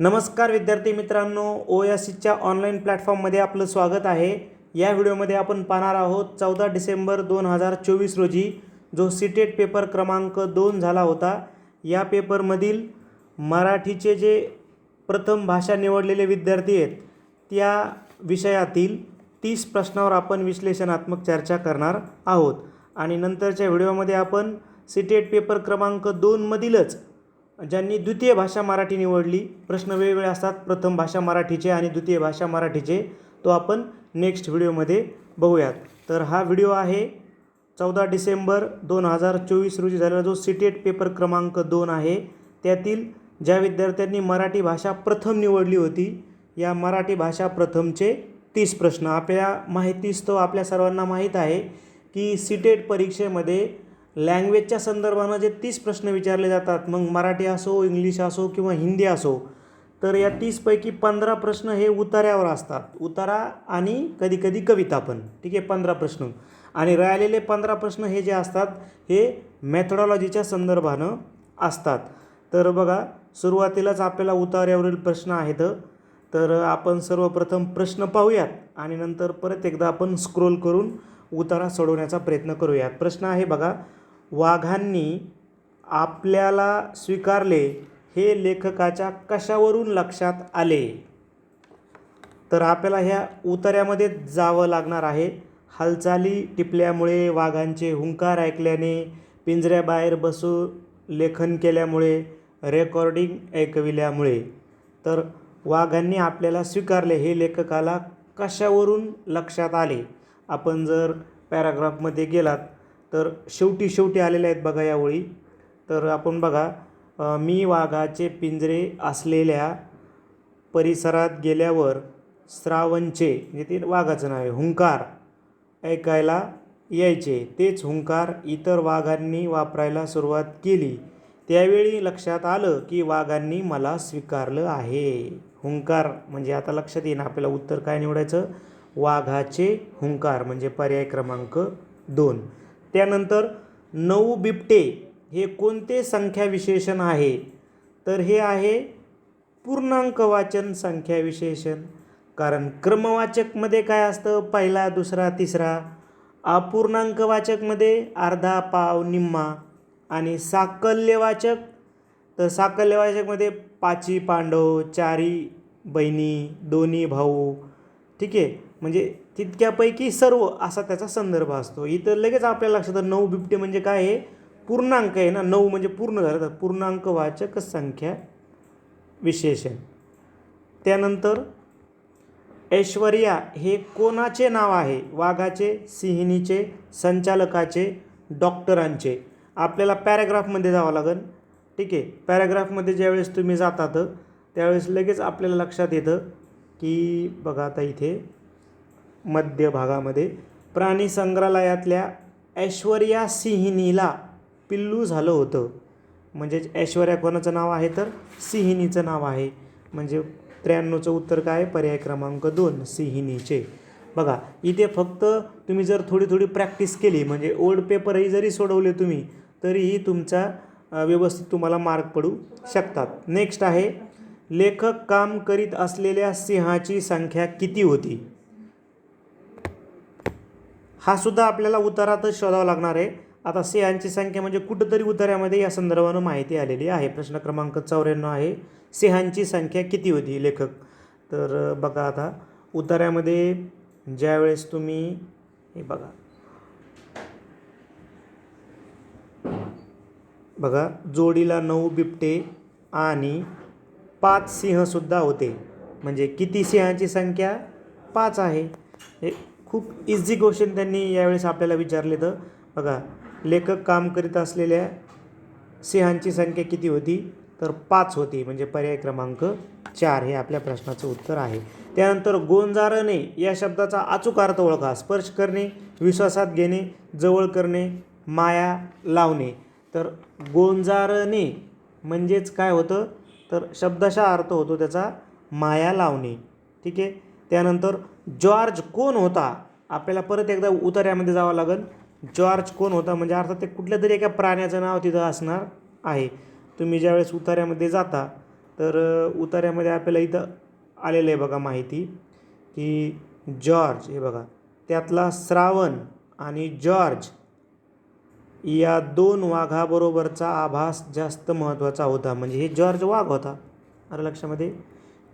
नमस्कार विद्यार्थी मित्रांनो ओ एस सीच्या ऑनलाईन प्लॅटफॉर्ममध्ये आपलं स्वागत आहे. या व्हिडिओमध्ये आपण पाहणार आहोत चौदा डिसेंबर दोन हजार चोवीस रोजी जो सिटेट पेपर क्रमांक दोन झाला होता या पेपरमधील मराठीचे जे प्रथम भाषा निवडलेले विद्यार्थी आहेत त्या विषयातील तीस प्रश्नावर आपण विश्लेषणात्मक चर्चा करणार आहोत. आणि नंतरच्या व्हिडिओमध्ये आपण सिटेट पेपर क्रमांक दोनमधीलच ज्यांनी द्वितीय भाषा मराठी निवडली प्रश्न वेगवेगळे असतात. प्रथम भाषा मराठीचे आणि द्वितीय भाषा मराठीचे. तो आपण नेक्स्ट व्हिडिओमध्ये बघूयात. तर हा व्हिडिओ आहे चौदा डिसेंबर दोन हजार चोवीस रोजी झालेला जो सिटेट पेपर क्रमांक दोन आहे. त्यातील ज्या विद्यार्थ्यांनी मराठी भाषा प्रथम निवडली होती या मराठी भाषा प्रथमचे तीस प्रश्न. आपल्या माहितीस्तव आपल्या सर्वांना माहीत आहे की सिटेट परीक्षेमध्ये लँग्वेजच्या संदर्भानं जे तीस प्रश्न विचारले जातात मग मराठी असो इंग्लिश असो किंवा हिंदी असो तर या तीसपैकी पंधरा प्रश्न हे उतार्यावर असतात. उतारा आणि कधीकधी कविता पण. ठीक आहे पंधरा प्रश्न. आणि राहिलेले पंधरा प्रश्न हे जे असतात हे मॅथडॉलॉजीच्या संदर्भानं असतात. तर बघा सुरुवातीलाच आपल्याला उतार्यावरील प्रश्न आहेत. तर आपण सर्वप्रथम प्रश्न पाहूयात आणि नंतर परत एकदा आपण स्क्रोल करून उतारा सोडवण्याचा प्रयत्न करूयात. प्रश्न आहे बघा वाघांनी आपल्याला स्वीकारले हे लेखकाच्या कशावरून लक्षात आले? तर आपल्याला ह्या उतार्यामध्ये जावं लागणार आहे. हालचाली टिपल्यामुळे वाघांचे हुंकार ऐकल्याने पिंजऱ्याबाहेर बसू लेखन केल्यामुळे रेकॉर्डिंग ऐकविल्यामुळे. तर वाघांनी आपल्याला स्वीकारले हे लेखकाला कशावरून लक्षात आले? आपण जर पॅराग्राफमध्ये गेलात तर शेवटी शेवटी आलेले आहेत बघा या ओळी. तर आपण बघा मी वाघाचे पिंजरे असलेल्या परिसरात गेल्यावर श्रावणचे म्हणजे ते वाघाचं नाव आहे हुंकार ऐकायला यायचे. तेच हुंकार इतर वाघांनी वापरायला सुरुवात केली. त्यावेळी लक्षात आलं की वाघांनी मला स्वीकारलं आहे. हुंकार म्हणजे आता लक्षात येईन आपल्याला उत्तर काय निवडायचं? वाघाचे हुंकार म्हणजे पर्याय क्रमांक दोन. त्यानंतर नऊ बिबटे हे कोणते संख्या विशेषण आहे? तर हे आहे पूर्णांक वाचन संख्या विशेषण कारण क्रमवाचकमध्ये काय असतं? पहिला दुसरा तिसरा. अपूर्णांक वाचकमध्ये अर्धा पाव निम्मा. आणि साकल्यवाचक. तर साकल्यवाचकमध्ये पाची पांडव चारी बहिणी दोन्ही भाऊ. ठीक आहे? म्हणजे तितक्यापैकी सर्व असा त्याचा संदर्भ असतो. इथं लगेच आपल्याला लक्षात नऊ बिबटे म्हणजे काय आहे? पूर्णांक आहे ना? नऊ म्हणजे पूर्ण झालं तर पूर्णांकवाचक संख्या विशेषण. त्यानंतर ऐश्वर्या हे कोणाचे नाव आहे? वाघाचे सिंहिणीचे संचालकाचे डॉक्टरांचे. आपल्याला पॅराग्राफमध्ये जावं लागेल. ठीक आहे? पॅराग्राफमध्ये ज्यावेळेस तुम्ही जातात त्यावेळेस लगेच आपल्याला लक्षात येतं की बघा आता इथे मध्य भागामध्ये प्राणी संग्रहालयातल्या ऐश्वर्या सिंहिणीला पिल्लू झालं होतं. म्हणजे ऐश्वर्या कोणाचं नाव आहे तर? सिंहिणीचं नाव आहे. म्हणजे त्र्याण्णवचं उत्तर काय? आहे? पर्याय क्रमांक दोन सिंहिणीचे बघा इथे फक्त तुम्ही जर थोडी थोडी प्रॅक्टिस केली म्हणजे ओल्ड पेपरही जरी सोडवले तुम्ही तरीही तुमचा व्यवस्थित तुम्हाला मार्क पडू शकतात. नेक्स्ट आहे लेखक काम करीत असलेल्या सिंहाची संख्या किती होती? हा सुद्धा आपल्याला उतारातच शोधावा लागणार आहे. आता सिंहांची संख्या म्हणजे कुठंतरी उतार्यामध्ये या संदर्भानं माहिती आलेली आहे. प्रश्न क्रमांक चौऱ्याण्णव आहे. सिंहांची संख्या किती होती लेखक? तर बघा आता. उतार्यामध्ये ज्यावेळेस तुम्ही हे बघा. बघा जोडीला नऊ बिबटे आणि पाच सिंहसुद्धा होते. म्हणजे किती सिंहांची संख्या? पाच आहे. हे खूप इझी क्वेश्चन त्यांनी यावेळेस आपल्याला विचारले तर. बघा लेखक काम करीत असलेल्या सिंहांची संख्या किती होती? तर पाच होती म्हणजे पर्याय क्रमांक चार हे आपल्या प्रश्नाचं उत्तर आहे. त्यानंतर गोंजारणे या शब्दाचा अचूक अर्थ ओळखा. स्पर्श करणे विश्वासात घेणे जवळ करणे माया लावणे. तर गोंजारणे म्हणजेच काय होतं? तर शब्दशा अर्थ होतो त्याचा माया लावणे. ठीक आहे? त्यानंतर जॉर्ज कोण होता? आपल्याला परत एकदा उतार्यामध्ये जावं लागेल. जॉर्ज कोण होता? म्हणजे अर्थात ते कुठल्या तरी एका प्राण्याचं नाव तिथं असणार आहे. तुम्ही ज्यावेळेस उतार्यामध्ये जाता तर अ, उतार्यामध्ये आपल्याला इथं आलेलं आहे बघा माहिती की जॉर्ज हे बघा त्यातला श्रावण आणि जॉर्ज या दोन वाघाबरोबरचा आभास जास्त महत्त्वाचा होता. म्हणजे हे जॉर्ज वाघ होता. अरे लक्षामध्ये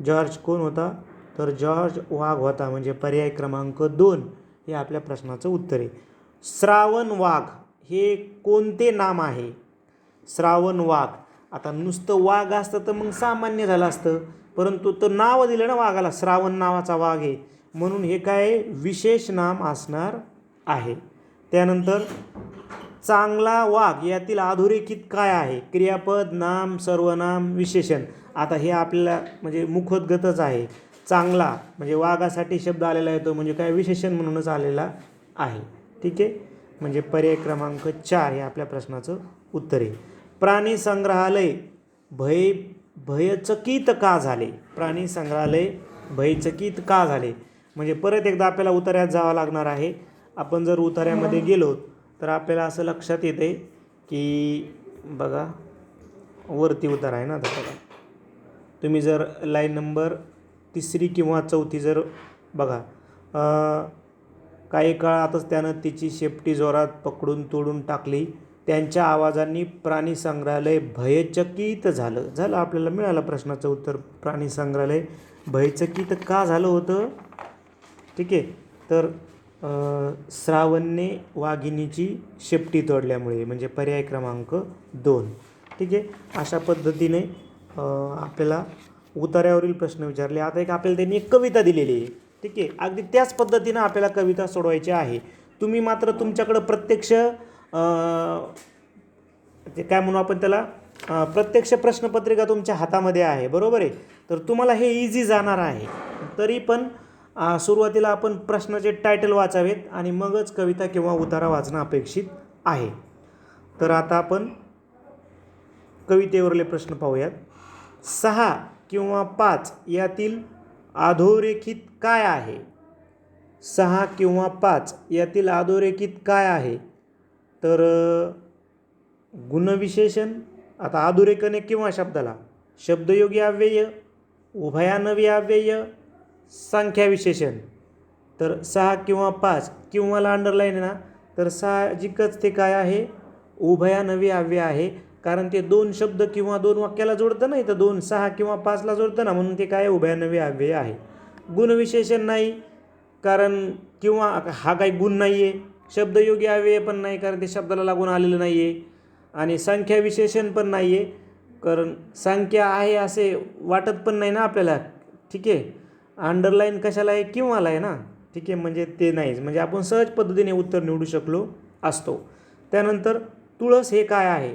जॉर्ज कोण होता? तर जॉर्ज वाघ होता म्हणजे पर्याय क्रमांक दोन हे आपल्या प्रश्नाचं उत्तर आहे. श्रावण वाघ हे कोणते नाम आहे? श्रावण वाघ. आता नुसतं वाघ असतं तर मग सामान्य झालं असतं. परंतु तो नाव दिलं ना वाघाला श्रावण नावाचा वाघ आहे. म्हणून हे काय विशेष नाम असणार आहे. त्यानंतर चांगला वाघ यातील अधोरेखित काय आहे? क्रियापद नाम सर्वनाम विशेषण. आता हे आपल्याला म्हणजे मुखोद्गतच आहे. चांगला म्हणजे वाघासाठी शब्द आलेला येतो म्हणजे काय विशेषण म्हणूनच आलेला आहे. ठीक आहे? म्हणजे पर्याय क्रमांक चार हे आपल्या प्रश्नाचं उत्तर आहे. प्राणी संग्रहालय भय भयचकित का झाले? प्राणी संग्रहालय भयचकित का झाले? म्हणजे परत एकदा आपल्याला उतार्यात जावं लागणार आहे. आपण जर उतार्यामध्ये गेलो तर आपल्याला असं लक्षात येते की बघा वरती उतार आहे ना आता. बघा तुम्ही जर लाईन नंबर तिसरी किंवा चौथी जर बघा काही काळातच त्यानं तिची शेपटी जोरात पकडून तोडून टाकली. त्यांच्या आवाजांनी प्राणी संग्रहालय भयचकित झालं. झालं आपल्याला मिळालं प्रश्नाचं उत्तर. प्राणी संग्रहालय भयचकित का झालं होतं? ठीक आहे. तर श्रावणने वाघिणीची शेपटी तोडल्यामुळे म्हणजे पर्याय क्रमांक दोन. ठीक आहे. अशा पद्धतीने आपल्याला उतार्यावरील प्रश्न विचारले. आता एक आपल्याला त्यांनी एक कविता दिलेली आहे. ठीक आहे? अगदी त्याच पद्धतीनं आपल्याला कविता सोडवायची आहे. तुम्ही मात्र तुमच्याकडं प्रत्यक्ष ते काय म्हणू आपण त्याला? प्रत्यक्ष प्रश्नपत्रिका तुमच्या हातामध्ये आहे. बरोबर आहे? तर तुम्हाला हे इझी जाणार आहे. तरी पण सुरुवातीला आपण प्रश्नाचे टायटल वाचावेत आणि मगच कविता किंवा उतारा वाचणं अपेक्षित आहे. तर आता आपण कवितेवरले प्रश्न पाहूयात. सहा किंवा पाच यातील अधोरेखित काय आहे? सहा किंवा पाच यातील अधोरेखित काय आहे? तर गुणविशेषण आता अधोरेखन किंवा शब्दाला. शब्दयोगी अव्यय उभयानवी अव्यय संख्याविशेषण तर सहा किंवा पाच किंवाला अंडरलाईन आहे ना तर साहजिकच ते काय आहे? उभयानवी अव्यय आहे. कारण ते दोन शब्द किंवा दोन वाक्याला जोडतं नाही तर दोन सहा किंवा पाचला जोडतं ना म्हणून ते काय उभयानवी अव्यय आहे. गुणविशेषण नाही कारण किंवा हा काही गुण नाही आहे शब्दयोगी अव्यय पण नाही कारण ते शब्दाला लागून आलेलं नाही आहे आणि संख्या विशेषण पण नाही आहे कारण संख्या आहे असे वाटत पण नाही ना आपल्याला. ठीक आहे? अंडरलाईन कशाला आहे? किंवाला आहे ना? ठीक आहे म्हणजे ते नाहीच. म्हणजे आपण सहज पद्धतीने उत्तर निवडू शकलो असतो. त्यानंतर तुळस हे काय आहे?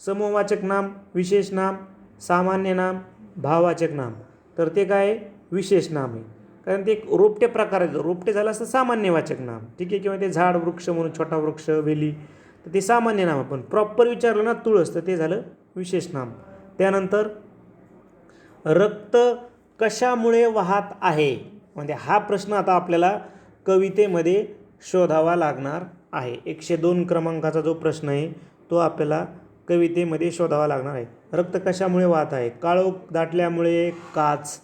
समूहवाचक नाम विशेष नाम सामान्य नाम भाववाचक नाम. तर ते काय आहे? विशेष नाम आहे. कारण ते एक रोपटे प्रकार आहे रोपटे झालं असतं सामान्यवाचक नाम. ठीक आहे? किंवा ते झाड वृक्ष म्हणून छोटा वृक्ष वेली तर ते सामान्य नाम आपण प्रॉपर विचारलं ना तुळस तर ते झालं विशेष नाम. त्यानंतर रक्त कशामुळे वाहत आहे? म्हणजे हा प्रश्न आता आपल्याला कवितेमध्ये शोधावा लागणार आहे. एकशे दोन क्रमांकाचा जो प्रश्न आहे तो आपल्याला कवितेमध्ये शोधावा लागणार आहे. रक्त कशामुळे वाहत आहे? काळोख दाटल्यामुळे काच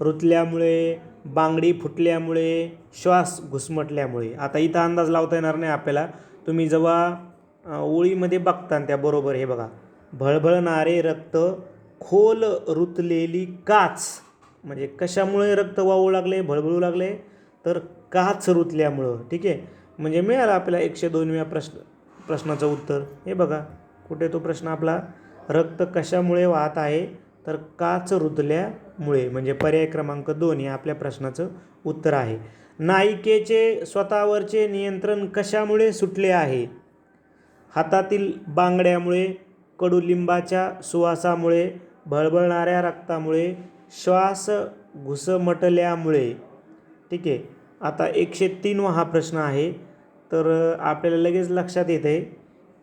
रुतल्यामुळे बांगडी फुटल्यामुळे श्वास घुसमटल्यामुळे. आता इथं अंदाज लावता येणार नाही आपल्याला. तुम्ही जेव्हा ओळीमध्ये बघता न त्याबरोबर हे बघा. भळभळणारे रक्त खोल रुतलेली काच. म्हणजे कशामुळे रक्त वाहू लागले भळभळू लागले? तर काच रुतल्यामुळं. ठीक आहे? म्हणजे मिळालं आपल्याला एकशे दोनव्या प्रश्न प्रश्नाचं उत्तर. हे बघा. कुठे तो प्रश्न आपला? रक्त कशामुळे वाहत आहे? तर काच रुतल्यामुळे म्हणजे पर्याय क्रमांक दोन हे आपल्या प्रश्नाचं उत्तर आहे. नायिकेचे स्वतःवरचे नियंत्रण कशामुळे सुटले आहे? हातातील बांगड्यामुळे कडुलिंबाच्या सुवासामुळे भळभळणाऱ्या रक्तामुळे श्वास घुसमटल्यामुळे. ठीक आहे आता एकशे तीनवा हा प्रश्न आहे. तर आपल्याला लगेच लक्षात येते आहे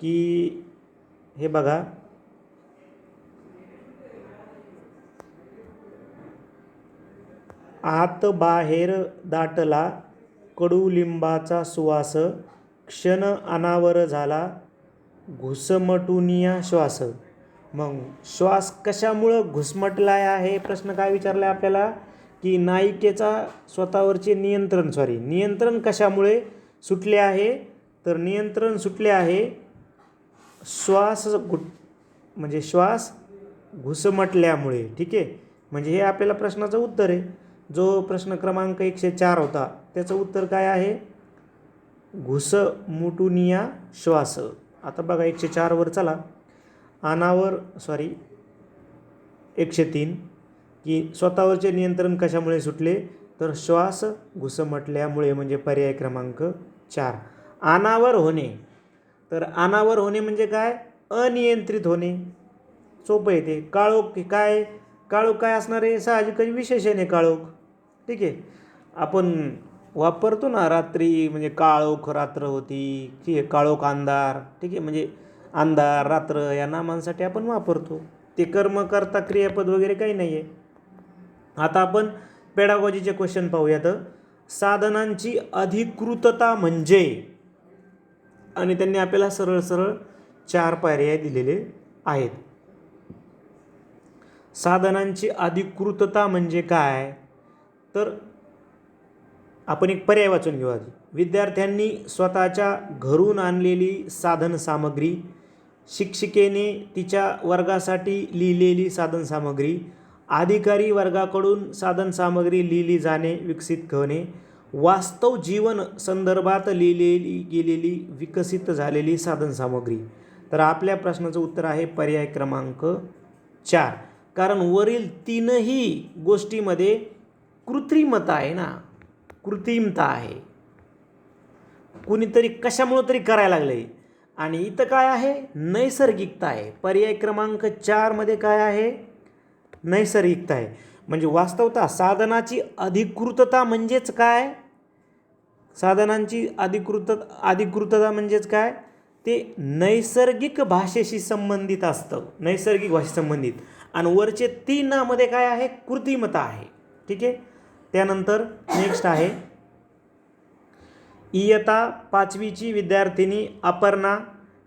की हे बघा. आत बाहेर दाटला कडुलिंबाचा सुवास क्षण अनावर झाला घुसमटुनिया श्वास. मग श्वास कशामुळं घुसमटलाय आहे? प्रश्न काय विचारला आहे आपल्याला? की नायिकेचा स्वतःवरचे नियंत्रण सॉरी नियंत्रण कशामुळे सुटले आहे? तर नियंत्रण सुटले आहे श्वास गुट म्हणजे श्वास घुसमटल्यामुळे ठीक आहे? म्हणजे हे आपल्याला प्रश्नाचं उत्तर आहे. जो प्रश्न क्रमांक एकशे चार होता त्याचं उत्तर काय आहे? घुसमुटुनिया श्वास. आता बघा एकशे चारवर चला. अनावर सॉरी एकशे तीन. की स्वतःवरचे नियंत्रण कशामुळे सुटले? तर श्वास घुसमटल्यामुळे म्हणजे पर्याय क्रमांक चार. अनावर होणे. तर अनावर होणे म्हणजे काय? अनियंत्रित होणे. सोपं येते काळोख काय? काळोख काय असणार आहे? साहजिकच विशेषण आहे काळोख. ठीक आहे. आपण वापरतो ना रात्री म्हणजे काळोख रात्र होती ठीक आहे काळोख अंधार. ठीक आहे. म्हणजे अंधार रात्र या नामांसाठी आपण वापरतो. ते कर्म करता क्रियापद वगैरे काही नाही आहे आता आपण पेडागॉजीचे क्वेश्चन पाहूयात. साधनांची अधिकृतता म्हणजे? आणि त्यांनी आपल्याला सरळ सरळ चार पर्याय दिलेले आहेत. साधनांची अधिकृतता म्हणजे काय? तर आपण एक पर्याय वाचून घेऊ आधी. विद्यार्थ्यांनी स्वतःच्या घरून आणलेली साधन सामग्री शिक्षिकेने तिच्या वर्गासाठी लिहिलेली साधन सामग्री अधिकारी वर्गाकडून साधन सामग्री लिहिली जाणे विकसित करणे वास्तव जीवन संदर्भात लिहिलेली गेलेली विकसित झालेली साधन सामग्री. तर आपल्या प्रश्नाचं उत्तर आहे पर्याय क्रमांक चार. कारण वरील तीनही गोष्टीमध्ये कृत्रिमता आहे ना? कृत्रिमता आहे. कुणीतरी कशामुळं तरी करायला लागलं आहे आणि इथं काय आहे? नैसर्गिकता आहे. पर्याय क्रमांक चारमध्ये काय आहे? नैसर्गिकता आहे. म्हणजे वास्तवता साधनाची अधिकृतता म्हणजेच काय? साधनांची अधिकृत अधिकृतता म्हणजेच काय? ते नैसर्गिक भाषेशी संबंधित असतं. नैसर्गिक भाषेशी संबंधित. आणि वरचे तीनामध्ये काय आहे? कृत्रिमता आहे. ठीक आहे? त्यानंतर नेक्स्ट आहे. इयता पाचवीची विद्यार्थिनी अपर्णा.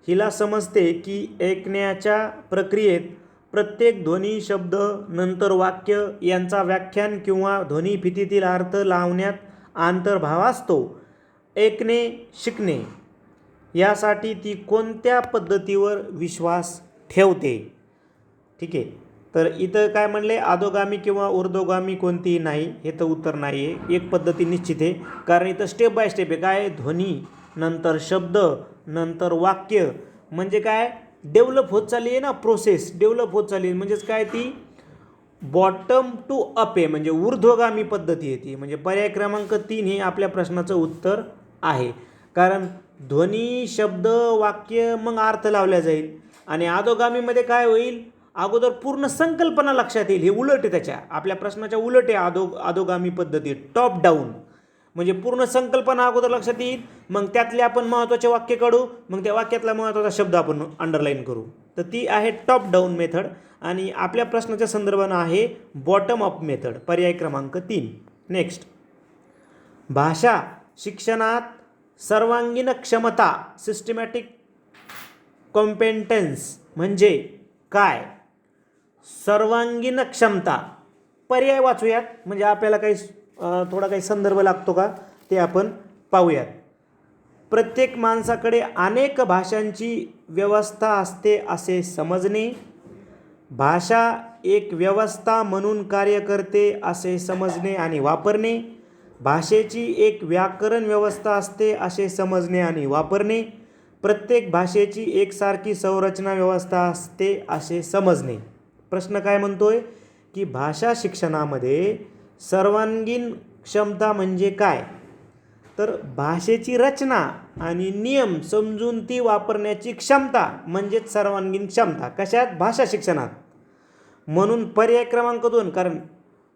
हिला समजते की ऐकण्याच्या प्रक्रियेत प्रत्येक ध्वनी शब्द नंतर वाक्य यांचा व्याख्यान किंवा ध्वनिफितीतील अर्थ लावण्यात आंतर्भाव असतो. ऐकणे शिकणे यासाठी ती कोणत्या पद्धतीवर विश्वास ठेवते? ठीक आहे. तर इथं काय म्हणले? आदोगामी किंवा ऊर्ध्वगामी कोणतीही नाही हे तर उत्तर नाही आहे एक पद्धती निश्चित आहे. कारण इथं स्टेप बाय स्टेप आहे. काय ध्वनी नंतर शब्द नंतर वाक्य. म्हणजे काय? डेव्हलप होत चालली आहे ना प्रोसेस डेव्हलप होत चालली आहे. म्हणजेच काय ती? बॉटम टू अप आहे म्हणजे ऊर्ध्वगामी पद्धती आहे ती. म्हणजे पर्याय क्रमांक तीन हे आपल्या प्रश्नाचं उत्तर आहे. कारण ध्वनी शब्द वाक्य मग अर्थ लावल्या जाईल. आणि आदोगामीमध्ये काय होईल? अगोदर पूर्ण संकल्पना लक्षात येईल. हे उलट आहे त्याच्या. आपल्या प्रश्नाच्या उलट आहे अधो अधोगामी पद्धती. टॉप डाऊन म्हणजे पूर्ण संकल्पना अगोदर लक्षात येईल. मग त्यातले आपण महत्त्वाचे वाक्य काढू. मग त्या वाक्यातला महत्त्वाचा शब्द आपण अंडरलाईन करू. तर ती आहे टॉप डाऊन मेथड आणि आपल्या प्रश्नाच्या संदर्भानं आहे बॉटम अप मेथड पर्याय क्रमांक तीन. नेक्स्ट भाषा शिक्षणात सर्वांगीण क्षमता सिस्टमॅटिक कॉम्पेंटन्स म्हणजे काय? सर्वांगीण क्षमता. पर्याय वाचूयात. म्हणजे आपल्याला काही थोडा काही संदर्भ लागतो का? ते आपण पाहूयात. प्रत्येक माणसाकडे अनेक भाषांची व्यवस्था असते असे समजणे भाषा एक व्यवस्था म्हणून कार्य करते असे समजणे आणि वापरणे भाषेची एक व्याकरण व्यवस्था असते असे समजणे आणि वापरणे प्रत्येक भाषेची एकसारखी संरचना व्यवस्था असते असे समजणे. प्रश्न काय म्हणतोय? की भाषा शिक्षणामध्ये सर्वांगीण क्षमता म्हणजे काय? तर भाषेची रचना आणि नियम समजून ती वापरण्याची क्षमता म्हणजेच सर्वांगीण क्षमता. कशात? भाषा शिक्षणात. म्हणून पर्याय क्रमांक दोन कारण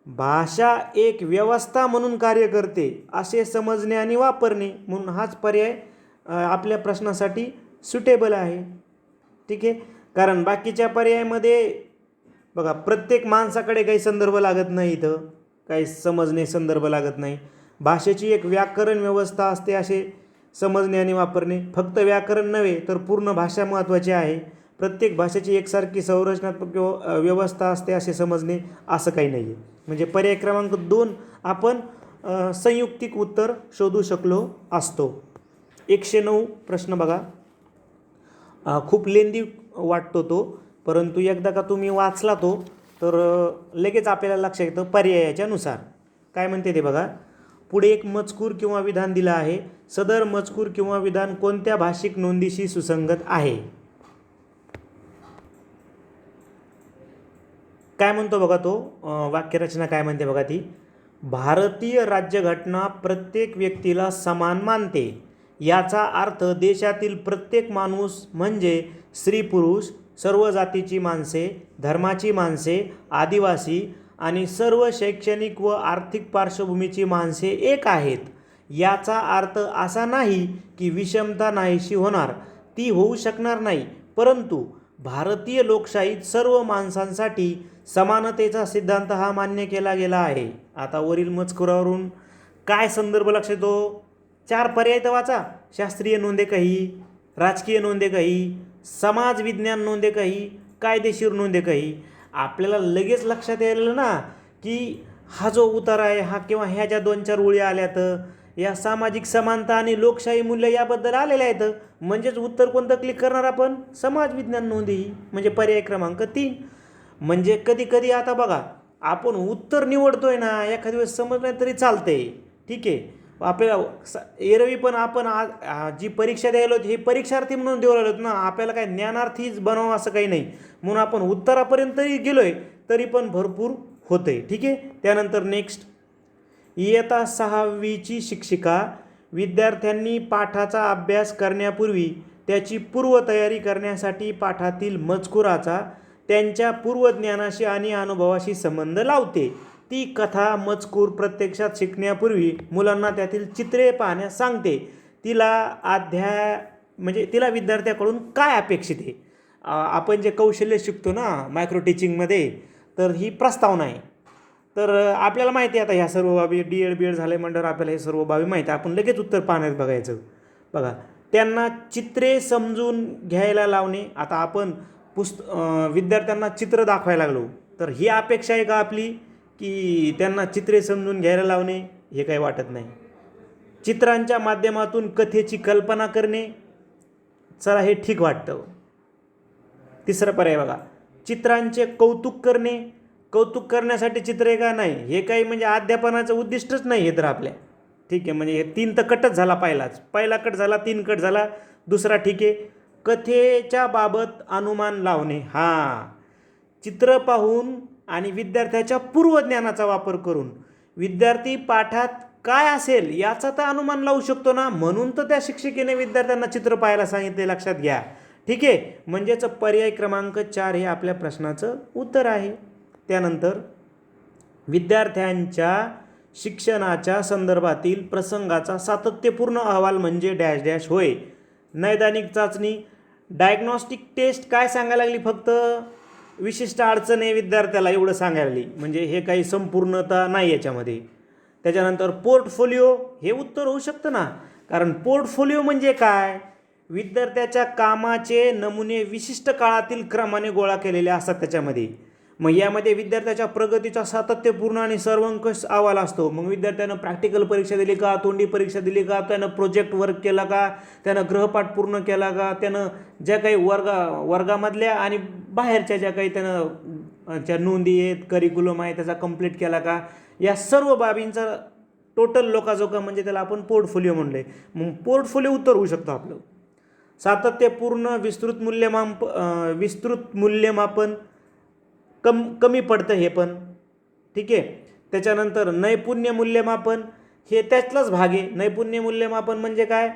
भाषा एक व्यवस्था म्हणून कार्य करते असे समजणे आणि वापरणे म्हणून हाच पर्याय आपल्या प्रश्नासाठी सुटेबल आहे. ठीक आहे? कारण बाकीच्या पर्यायामध्ये बघा प्रत्येक माणसाकडे काही संदर्भ लागत नाही इथं. काही समजणे संदर्भ लागत नाही. भाषेची एक व्याकरण व्यवस्था असते असे समजणे आणि वापरणे. फक्त व्याकरण नव्हे तर पूर्ण भाषा महत्त्वाची आहे. प्रत्येक भाषेची एकसारखी संरचनात्मक व्यव- व्यवस्था असते असे समजणे असं काही नाही आहे म्हणजे पर्याय क्रमांक दोन आपण संयुक्तिक उत्तर शोधू शकलो असतो. एकशे नऊ प्रश्न बघा. खूप लेंदी वाटतो तो परंतु एकदा का तुम्ही वाचला तो तर लगेच आपल्याला लक्षात येतं पर्यायाच्या नुसार काय म्हणते ते बघा? पुढे एक मजकूर किंवा विधान दिलं आहे. सदर मजकूर किंवा विधान कोणत्या भाषिक नोंदीशी सुसंगत आहे? काय म्हणतो बघा तो? वाक्यरचना काय म्हणते बघा ती? भारतीय राज्यघटना प्रत्येक व्यक्तीला समान मानते. याचा अर्थ देशातील प्रत्येक माणूस म्हणजे स्त्री पुरुष सर्व जातीची माणसे धर्माची माणसे आदिवासी आणि सर्व शैक्षणिक व आर्थिक पार्श्वभूमीची माणसे एक आहेत. याचा अर्थ असा नाही की विषमता नाहीशी होणार ती होऊ शकणार नाही परंतु भारतीय लोकशाहीत सर्व माणसांसाठी समानतेचा सिद्धांत हा मान्य केला गेला आहे. आता वरील मजकुरावरून काय संदर्भ लक्ष येतो चार पर्याय तर वाचा शास्त्रीय नोंदे काही राजकीय नोंदे काही समाज विज्ञान नोंदे काही कायदेशीर नोंदे काही. आपल्याला लगेच लक्षात यायला ना की हा जो उतार आहे हा किंवा ह्या ज्या दोन चार ओळी आल्या तर या सामाजिक समानता आणि लोकशाही मूल्य याबद्दल आलेल्या आहेत. म्हणजेच उत्तर कोणतं क्लिक करणार आपण? समाज विज्ञान नोंदी म्हणजे पर्याय क्रमांक तीन. म्हणजे कधी कधी आता बघा आपण उत्तर निवडतोय ना एखाद्या वेळेस समज नाही तरी चालतंय. ठीक आहे? आपल्याला स- एरवी पण आपण आज आ, जी परीक्षा द्यायला होती ही परीक्षार्थी म्हणून देऊ राहिलो ना. आपल्याला काय ज्ञानार्थीच बनावं असं काही नाही. म्हणून आपण उत्तरापर्यंतही गेलोय तरी पण भरपूर होतंय. ठीक आहे? त्यानंतर नेक्स्ट इयता सहावीची शिक्षिका विद्यार्थ्यांनी पाठाचा अभ्यास करण्यापूर्वी त्याची पूर्वतयारी करण्यासाठी पाठातील मजकुराचा त्यांच्या पूर्वज्ञानाशी आणि अनुभवाशी संबंध लावते. ती कथा मजकूर प्रत्यक्षात शिकण्यापूर्वी मुलांना त्यातील चित्रे पाहण्यास सांगते. तिला अध्या म्हणजे तिला विद्यार्थ्याकडून काय अपेक्षित आहे? आपण जे कौशल्य शिकतो ना मायक्रो टीचिंगमध्ये तर ही प्रस्तावना आहे. तर आपल्याला माहिती आहे आता ह्या सर्व बाबी डी एड बी एड झाले म्हणल्यावर आपल्याला हे सर्व बाबी माहिती आहे. आपण लगेच उत्तर पाहण्यात बघायचं. बघा त्यांना चित्रे समजून घ्यायला लावणे आता आपण पुस्त विद्यार्थ्यांना चित्र दाखवायला लागलो. तर ही अपेक्षा आहे का आपली? की त्यांना चित्रे समजून घ्यायला लावणे हे काही वाटत नाही. चित्रांच्या माध्यमातून कथेची कल्पना करणे चला हे ठीक वाटतं. तिसरा पर्याय बघा. चित्रांचे कौतुक करणे कौतुक करण्यासाठी चित्र आहे का नाही? हे काही म्हणजे अध्यापनाचं उद्दिष्टच नाही हे तर आपल्या. ठीक आहे म्हणजे हे तीन तर कटच झाला पहिलाच. पहिला कट झाला तीन कट झाला दुसरा ठीक आहे. कथेच्या बाबत अनुमान लावणे. हां. चित्र पाहून आणि विद्यार्थ्याच्या पूर्वज्ञानाचा वापर करून. विद्यार्थी पाठात काय असेल याचा तर अनुमान लावू शकतो ना? म्हणून तर त्या शिक्षिकेने विद्यार्थ्यांना चित्र पाहायला सांगितले. लक्षात घ्या. ठीक आहे? म्हणजेच पर्याय क्रमांक चार हे आपल्या प्रश्नाचं उत्तर आहे. त्यानंतर विद्यार्थ्यांच्या शिक्षणाच्या संदर्भातील प्रसंगाचा सातत्यपूर्ण अहवाल म्हणजे डॅश डॅश होय. नैदानिक चाचणी. डायग्नॉस्टिक टेस्ट काय सांगायला लागली फक्त? विशिष्ट अडचण आहे विद्यार्थ्याला एवढं सांगायला म्हणजे हे काही संपूर्णता नाही याच्यामध्ये. त्याच्यानंतर पोर्टफोलिओ हे उत्तर होऊ शकतं ना. कारण पोर्टफोलिओ म्हणजे काय? विद्यार्थ्याच्या कामाचे नमुने विशिष्ट काळातील क्रमाने गोळा केलेले असतात त्याच्यामध्ये. मग यामध्ये विद्यार्थ्याच्या प्रगतीचा सातत्यपूर्ण आणि सर्वंकष अहवाल असतो. मग विद्यार्थ्यानं प्रॅक्टिकल परीक्षा दिली का? तोंडी परीक्षा दिली का? त्यानं प्रोजेक्ट वर्क केला का? त्यानं गृहपाठ पूर्ण केला का? त्यानं ज्या काही वर्गा वर्गामधल्या आणि बाहेरच्या ज्या काही त्यानं ज्या नोंदी आहेत करिक्युलम आहे त्याचा कंप्लीट केला का या सर्व बाबींचा टोटल लोकाजोका म्हणजे त्याला आपण पोर्टफोलिओ म्हणलं. आहे मग पोर्टफोलिओ उत्तर होऊ शकतो आपलं. सातत्यपूर्ण विस्तृत मूल्यमाप विस्तृत मूल्यमापन कम कमी पडतं हे पण. ठीक आहे? त्याच्यानंतर नैपुण्य मूल्यमापन हे त्यातलाच भाग आहे. नैपुण्य मूल्यमापन म्हणजे काय?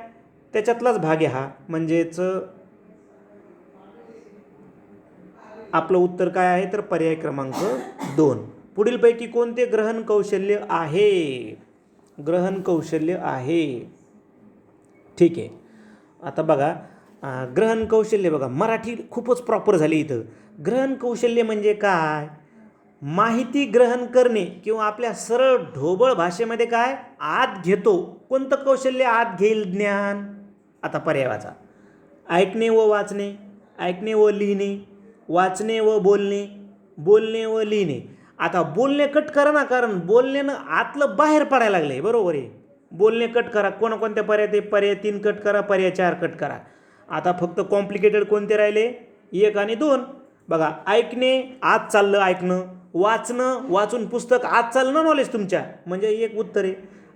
त्याच्यातलाच भाग आहे हा. म्हणजेच आपलं उत्तर काय आहे? तर पर्याय क्रमांक दोन. पुढीलपैकी कोणते ग्रहण कौशल्य आहे? ग्रहण कौशल्य आहे. ठीक आहे. आता बघा ग्रहण कौशल्य बघा. मराठी खूपच प्रॉपर झाली इथं. ग्रहण कौशल्य म्हणजे काय? माहिती ग्रहण करणे किंवा आपल्या सरळ ढोबळ भाषेमध्ये काय? आत घेतो. कोणतं कौशल्य आत घेईल ज्ञान? आता पर्याय वाचा. ऐकणे व वाचणे ऐकणे व लिहिणे वाचणे व बोलणे बोलणे व लिहिणे. आता बोलणे कट करा ना कारण बोलण्यानं आतलं बाहेर पडायला लागलं आहे बरोबर आहे? बोलणे कट करा कोणकोणत्या पर्याय ते पर्याय तीन कट करा पर्याय चार कट करा. आता फक्त कॉम्प्लिकेटेड कोणते राहिले? एक आणि दोन. बघा ऐकणे आज चाललं ऐकणं. वाचणं वाचून पुस्तक आज चाललं ना नॉलेज तुमच्या. म्हणजे एक उत्तर आहे.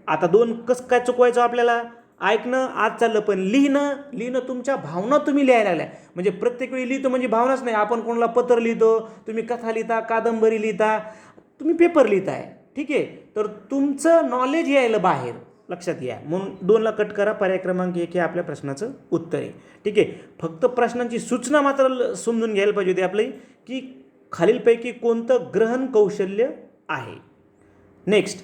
आता दोन कसं काय चुकवायचं आपल्याला? ऐकणं आज चाललं पण लिहिणं लिहिणं तुमच्या भावना तुम्ही लिहायला लागल्या. म्हणजे प्रत्येक वेळी लिहितो म्हणजे भावनाच नाही. आपण कोणाला पत्र लिहितो तुम्ही कथा लिहिता कादंबरी लिहिता तुम्ही पेपर लिहिताय. ठीक आहे? तर तुमचं नॉलेज यायला बाहेर. लक्षात या म्हणून दोनला कट करा. पर्याय क्रमांक एक हे आपल्या प्रश्नाचं उत्तर आहे. ठीक आहे? फक्त प्रश्नांची सूचना मात्र ल- समजून घ्यायला पाहिजे होती आपली की खालीलपैकी कोणतं ग्रहण कौशल्य आहे? नेक्स्ट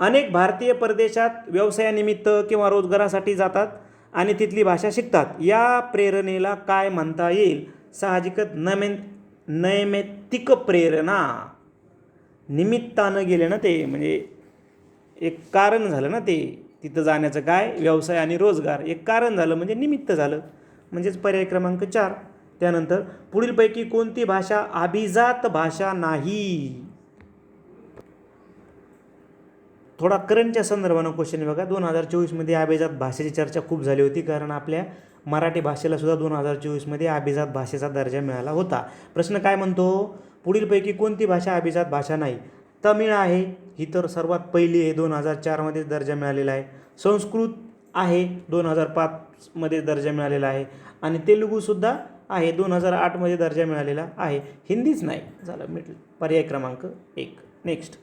अनेक भारतीय परदेशात व्यवसायानिमित्त किंवा रोजगारासाठी जातात आणि तिथली भाषा शिकतात. या प्रेरणेला काय म्हणता येईल? साहजिकच नमे नैमित्तिक प्रेरणा. निमित्तानं गेले ना ते म्हणजे एक कारण झालं ना ते. तिथं जाण्याचं काय? व्यवसाय आणि रोजगार. एक कारण झालं म्हणजे निमित्त झालं. म्हणजेच पर्याय क्रमांक चार. त्यानंतर पुढीलपैकी कोणती भाषा अभिजात भाषा नाही? थोडा करंटच्या संदर्भानं क्वेश्चन बघा. दोन हजार चोवीसमध्ये अभिजात भाषेची चर्चा खूप झाली होती कारण आपल्या मराठी भाषेला सुद्धा दोन हजार चोवीसमध्ये अभिजात भाषेचा दर्जा मिळाला होता. प्रश्न काय म्हणतो? पुढीलपैकी कोणती भाषा अभिजात भाषा नाही? तमिळ आहे. ही तर सर्वात पहिली आहे. दोन हजार चारमध्येच दर्जा मिळालेला आहे. संस्कृत आहे. दोन हजार पाचमध्ये दर्जा मिळालेला आहे. आणि तेलुगूसुद्धा आहे. दोन हजार आठमध्ये दर्जा मिळालेला आहे. हिंदीच नाही. झालं मिटलं. पर्याय क्रमांक एक. नेक्स्ट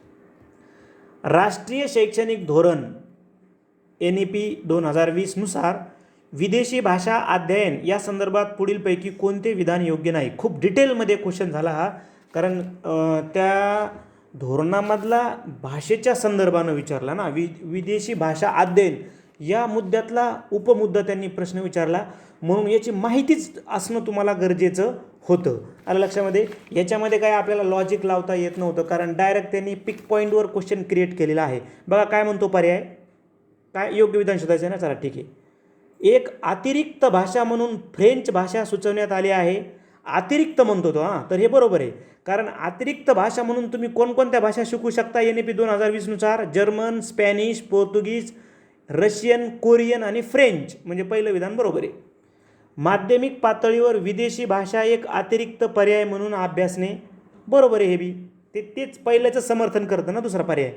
राष्ट्रीय शैक्षणिक धोरण एन ई पी दोन हजार वीसनुसार विदेशी भाषा अध्ययन या संदर्भात पुढीलपैकी कोणते विधान योग्य नाही? खूप डिटेलमध्ये क्वेश्चन झाला हा. कारण त्या धोरणामधला भाषेच्या संदर्भानं विचारला ना. वि विदेशी भाषा अध्ययन या मुद्द्यातला उपमुद्दा त्यांनी प्रश्न विचारला. म्हणून याची माहितीच असणं तुम्हाला गरजेचं होतं. आलं लक्षामध्ये? याच्यामध्ये काय आपल्याला लॉजिक लावता येत नव्हतं कारण डायरेक्ट त्यांनी पिक पॉईंटवर क्वेश्चन क्रिएट केलेला आहे. बघा काय म्हणतो पर्याय? काय योग्य विधान शोधायचं ना? चला ठीक आहे. एक अतिरिक्त भाषा म्हणून फ्रेंच भाषा सुचवण्यात आली आहे. अतिरिक्त म्हणतो तो हां. तर हे बरोबर आहे. कारण अतिरिक्त भाषा म्हणून तुम्ही कोणकोणत्या भाषा शिकू शकता? एन ए पी दोन हजार वीसनुसार German Spanish Portuguese Russian Korean आणि फ्रेंच. म्हणजे पहिलं विधान बरोबर आहे. माध्यमिक पातळीवर विदेशी भाषा एक अतिरिक्त पर्याय म्हणून अभ्यासणे बरोबर आहे हे बी. ते तेच पहिल्याचं समर्थन करतं ना दुसरा पर्याय.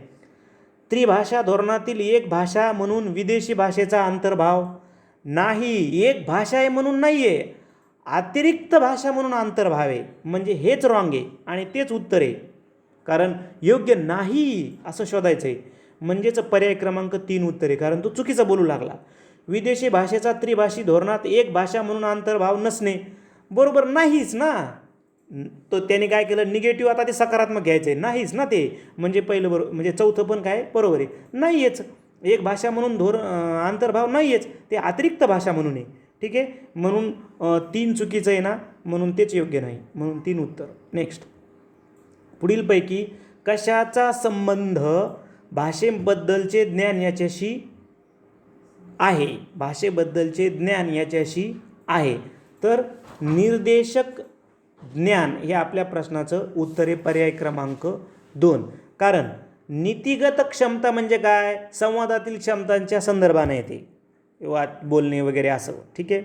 त्रिभाषा धोरणातील एक भाषा म्हणून विदेशी भाषेचा अंतर्भाव नाही एक भाषा आहे म्हणून नाही आहे अतिरिक्त भाषा म्हणून अंतर्भाव आहे. म्हणजे हेच रॉंग आहे आणि तेच उत्तर आहे. कारण योग्य नाही असं शोधायचं आहे म्हणजेच पर्याय क्रमांक तीन उत्तर आहे. कारण तो चुकीचा बोलू लागला. विदेशी भाषेचा त्रिभाषी धोरणात एक भाषा म्हणून अंतर्भाव नसणे. बरोबर नाहीच ना? तो त्याने काय केलं? निगेटिव्ह आता ते सकारात्मक घ्यायचं आहे नाहीच ना ते? म्हणजे पहिलं बरोबर म्हणजे चौथं पण काय? बरोबर आहे. नाहीच एक भाषा म्हणून धोर अंतर्भाव नाहीच ते अतिरिक्त भाषा म्हणून आहे. ठीक आहे? म्हणून तीन चुकीचं आहे ना? म्हणून तेच योग्य नाही. म्हणून तीन उत्तर. नेक्स्ट पुढीलपैकी कशाचा संबंध भाषेबद्दलचे ज्ञान याच्याशी आहे. भाषेबद्दलचे ज्ञान याच्याशी आहे. तर निर्देशक ज्ञान हे आपल्या प्रश्नाचं उत्तर आहे पर्याय क्रमांक दोन. कारण नीतिगत क्षमता म्हणजे काय? संवादातील क्षमतांच्या संदर्भाने येते. वाद बोलणे वगैरे असं. ठीक आहे?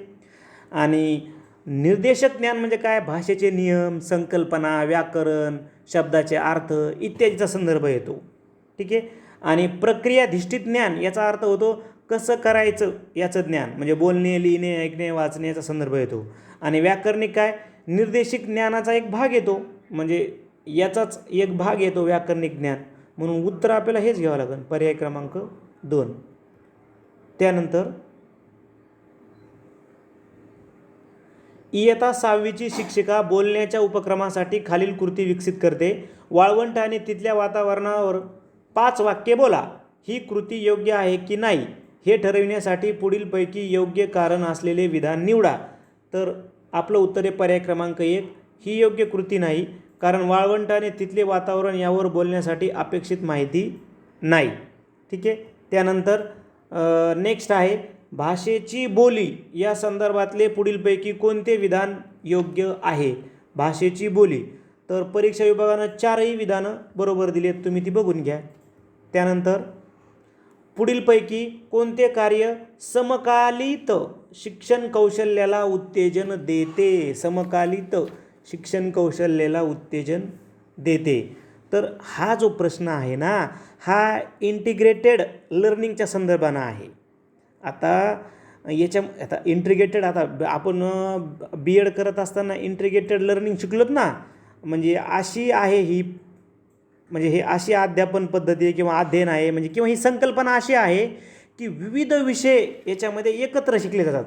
आणि निर्देशक ज्ञान म्हणजे काय? भाषेचे नियम संकल्पना व्याकरण शब्दाचे अर्थ इत्यादीचा संदर्भ येतो. ठीक आहे? आणि प्रक्रियाधिष्ठित ज्ञान याचा अर्थ होतो कसं करायचं याचं ज्ञान? म्हणजे बोलणे लिहिणे ऐकणे वाचणे याचा संदर्भ येतो. आणि व्याकरणिक काय? निर्देशिक ज्ञानाचा एक भाग येतो. म्हणजे याचाच एक भाग येतो व्याकरणिक ज्ञान. म्हणून उत्तर आपल्याला हेच घ्यावं लागेल. पर्याय क्रमांक दोन. त्यानंतर इयता सहावीची शिक्षिका बोलण्याच्या उपक्रमासाठी खालील कृती विकसित करते. वाळवंट आणि तिथल्या वातावरणावर पाच वाक्ये बोला. ही कृती योग्य आहे की नाही? हे ठरविण्यासाठी पुढीलपैकी योग्य कारण असलेले विधान निवडा. तर आपलं उत्तर आहे पर्याय क्रमांक एक. ही योग्य कृती नाही कारण वाळवंट आणि तिथले वातावरण यावर बोलण्यासाठी अपेक्षित माहिती नाही. ठीक आहे? त्यानंतर नेक्स्ट आहे. भाषेची बोली या संदर्भातले पुढीलपैकी कोणते विधान योग्य आहे? भाषेची बोली. तर परीक्षा विभागानं चारही विधानं बरोबर दिली आहेत तुम्ही ती बघून घ्या. त्यानंतर पुढीलपैकी कोणते कार्य समकालित शिक्षण कौशल्याला उत्तेजन देते? समकालित शिक्षण कौशल्याला उत्तेजन देते. तर हा जो प्रश्न आहे ना हा इंटिग्रेटेड लर्निंगच्या संदर्भानं आहे. आता याच्या आता इंटिग्रेटेड आता आपण बी एड करत असताना इंटिग्रेटेड लर्निंग शिकलोत ना? म्हणजे अशी आहे ही म्हणजे हे अशी अध्यापन पद्धती आहे किंवा अध्ययन आहे म्हणजे किंवा ही संकल्पना अशी आहे की विविध विषय याच्यामध्ये एकत्र शिकले जातात.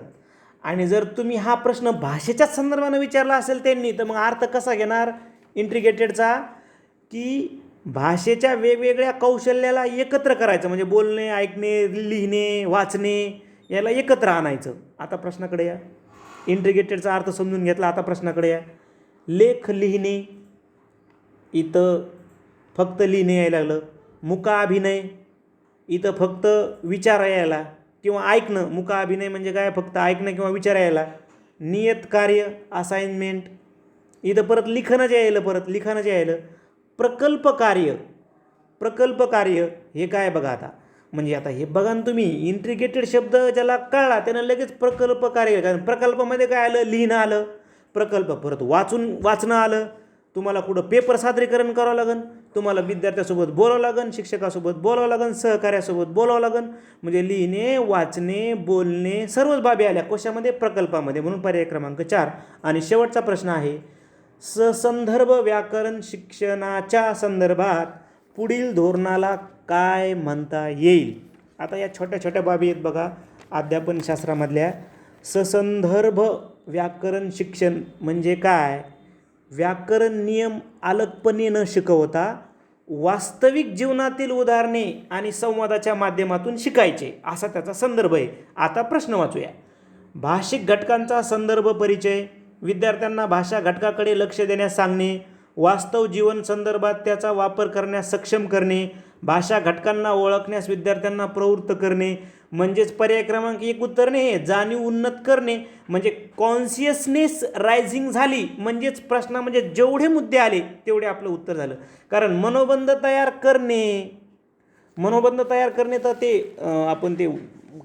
आणि जर तुम्ही हा प्रश्न भाषेच्याच संदर्भानं विचारला असेल त्यांनी तर मग अर्थ कसा घेणार? इंट्रिगेटेडचा की भाषेच्या वेगवेगळ्या कौशल्याला एकत्र करायचं म्हणजे बोलणे ऐकणे लिहिणे वाचणे याला एकत्र आणायचं. आता प्रश्नाकडे या. इंट्रिगेटेडचा अर्थ समजून घेतला आता प्रश्नाकडे या. लेख लिहिणे इथं फक्त लिहिणे यायला लागलं. मुका अभिनय इथं फक्त विचार यायला. किंवा ऐकणं मुका अभिनय म्हणजे काय? फक्त ऐकणं किंवा विचार यायला. नियत कार्य असाइनमेंट इथं परत लिखाणं जे यायलं परत लिखाणं जे यायलं. प्रकल्प कार्य. प्रकल्प कार्य हे काय बघा आता? म्हणजे आता हे बघा ना तुम्ही इंट्रिगेटेड शब्द ज्याला कळला त्यानं लगेच प्रकल्प कार्य कारण प्रकल्पामध्ये काय आलं? लिहिणं आलं. प्रकल्प परत वाचून वाचणं आलं. तुम्हाला कुठं पेपर सादरीकरण करावं लागेल तुम्हाला विद्यार्थ्यासोबत बोलावं लागेल शिक्षकासोबत बोलावं लागेल सहकार्यासोबत बोलावं लागेल म्हणजे लिहिणे वाचणे बोलणे सर्वच बाबी आल्या. कशामध्ये? प्रकल्पामध्ये. म्हणून पर्याय क्रमांक चार. आणि शेवटचा प्रश्न आहे ससंदर्भ व्याकरण शिक्षणाच्या संदर्भात पुढील धोरणाला काय म्हणता येईल? आता या छोट्या छोट्या बाबी आहेत बघा अध्यापनशास्त्रामधल्या. ससंदर्भ व्याकरण शिक्षण म्हणजे काय? व्याकरण नियम अलगपणे न शिकवता वास्तविक जीवनातील उदाहरणे आणि संवादाच्या माध्यमातून शिकायचे असा त्याचा संदर्भ आहे. आता प्रश्न वाचूया. भाषिक घटकांचा संदर्भ परिचय विद्यार्थ्यांना भाषा घटकाकडे लक्ष देण्यास सांगणे वास्तव जीवन संदर्भात त्याचा वापर करण्यास सक्षम करणे भाषा घटकांना ओळखण्यास विद्यार्थ्यांना प्रवृत्त करणे म्हणजेच पर्याय क्रमांक एक उत्तरणे हे जाणीव उन्नत करणे म्हणजे कॉन्सियसनेस रायझिंग झाली म्हणजेच प्रश्न म्हणजे जेवढे मुद्दे आले तेवढे आपलं उत्तर झालं. कारण मनोबंध तयार करणे मनोबंध तयार करणे तर ते आपण ते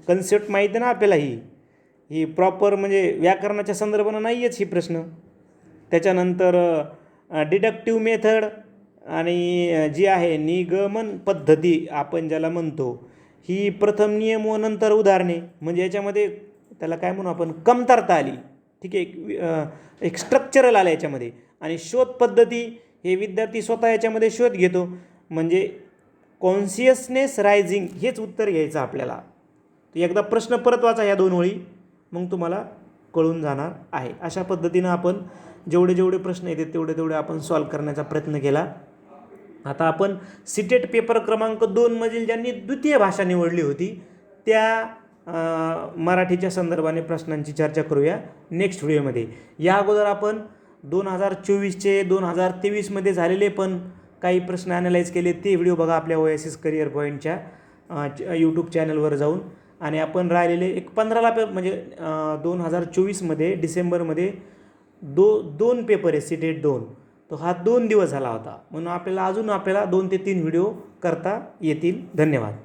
कन्सेप्ट माहिती आहे ना आपल्याला ही. ही प्रॉपर म्हणजे व्याकरणाच्या संदर्भानं नाही आहेच ही प्रश्न. त्याच्यानंतर डिडक्टिव्ह मेथड आणि जी आहे निगमन पद्धती आपण ज्याला म्हणतो ही प्रथम नियम व नंतर उदाहरणे. म्हणजे याच्यामध्ये त्याला काय म्हणू आपण? कमतरता आली. ठीक आहे एक एक स्ट्रक्चरल आलं याच्यामध्ये. आणि शोध पद्धती हे विद्यार्थी स्वतः याच्यामध्ये शोध घेतो. म्हणजे कॉन्सियसनेस रायझिंग हेच उत्तर घ्यायचं आपल्याला. एकदा प्रश्न परत वाचा या दोन ओळी. मग तुम्हाला कळून जाणार आहे. अशा पद्धतीनं आपण जेवढे जेवढे प्रश्न येतात तेवढे तेवढे आपण सॉल्व करण्याचा प्रयत्न केला. आता आपण सिटेट पेपर क्रमांक दोनमधील ज्यांनी द्वितीय भाषा निवडली होती त्या मराठीच्या संदर्भाने प्रश्नांची चर्चा करूया नेक्स्ट व्हिडिओमध्ये या अगोदर आपण दोन हजार चोवीसचे दोन हजार तेवीसमध्ये झालेले पण काही प्रश्न ॲनालाइज केले ते व्हिडिओ बघा आपल्या ओएसिस करिअर पॉईंटच्या यूट्यूब चॅनलवर जाऊन. आणि आपण राहिलेले एक पंधराला पे म्हणजे दोन हजार चोवीसमध्ये डिसेंबरमध्ये दो दोन पेपर आहे सिटेट दोन. तो हा दोन दिवस झाला होता. म्हणून आपल्याला अजून आपल्याला दोन ते तीन व्हिडिओ करता येतील. धन्यवाद.